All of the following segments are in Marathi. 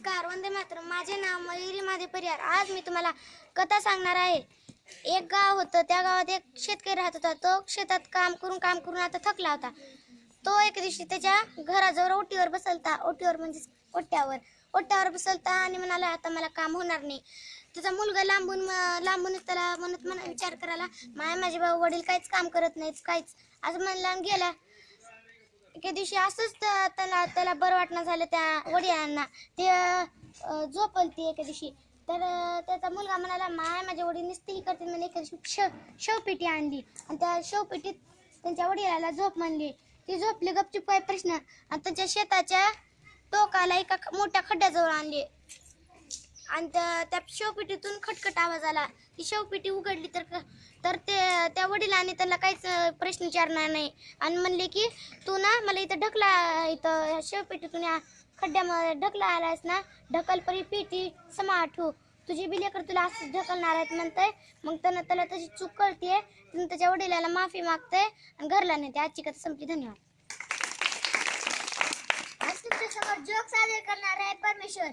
नमस्कार वंदे मातरम. माझे नाव मयुरी माझे परिहार आज मी तुम्हाला कथा सांगणार आहे. एक गाव होतं त्या गावात एक शेतकरी राहत होता. तो शेतात काम करून काम करून आता थकला होता. तो एक दिवशी त्याच्या घराजवळ ओटीवर बसलता. ओटीवर म्हणजे ओट्यावर. ओट्यावर बसलता आणि म्हणाला आता मला काम होणार नाही. त्याचा मुलगा लांबून म- लांबूनच त्याला म्हणत म्हणा विचार करायला माय माझे भाऊ वडील काहीच काम करत नाहीत काहीच. असं म्हणला गेला. एके दिवशी असंच त- त्याला त्याला बरं वाटणं झालं त्या वडिलांना. ते अं, झोपलती एके दिवशी. तर अं, त्याचा मुलगा म्हणाला माय माझ्या वडील नुसती करते. म्हणजे एके दिवशी श शवपेटी आणली. आणि त्या शवपेटीत त्यांच्या वडिलाला झोप म्हणली. ती झोपली गपचूप काय प्रश्न. आणि त्यांच्या शेताच्या टोकाला एका ख- मोठ्या खड्ड्याजवळ आणली. आणि त्या त्या खटखट आवाज आला. ती शेवपेटी उघडली तर तर ते त्या वडिलांनी त्याला काहीच प्रश्न विचारणार नाही. आणि म्हणले की तू ना मला इथं ढकला इथं शेवपेटीतून या खड्ड्यामध्ये ढकला आलायस ना ढकल परी पेटी समा आठवू तुझी बिलेकर तुला असंच ढकलणार आहेत म्हणतंय. मग त्यानं त्याला तशी चूक कळते त्याच्या वडिलाला माफी मागते आणि घरला नेते आजची कथा संपली. धन्यवाद. आज तुमच्यासमोर जोक सादर करणार आहे परमेश्वर.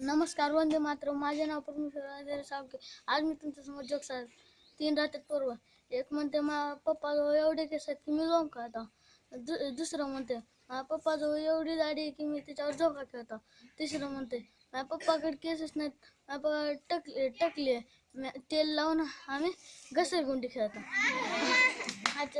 नमस्कार वंदे मात्र माझे नाव परमेश्वर राजेंद्र सावके. आज मी तुमच्यासमोर जोक साध तीन राहतात पूर्व. एक म्हणते मा पप्पाजवळ एवढे केस आहेत की मी झोम खाता दु दुसरं म्हणते माझ्या पप्पाजवळ एवढी दाढी आहे की मी त्याच्यावर झोका खेळतो. तिसरं म्हणते माझ्या पप्पाकडे केसच नाहीत. माझ्या पप्पा टकले टकले. तेल लावून आम्ही घसरगुंडी खेळतो.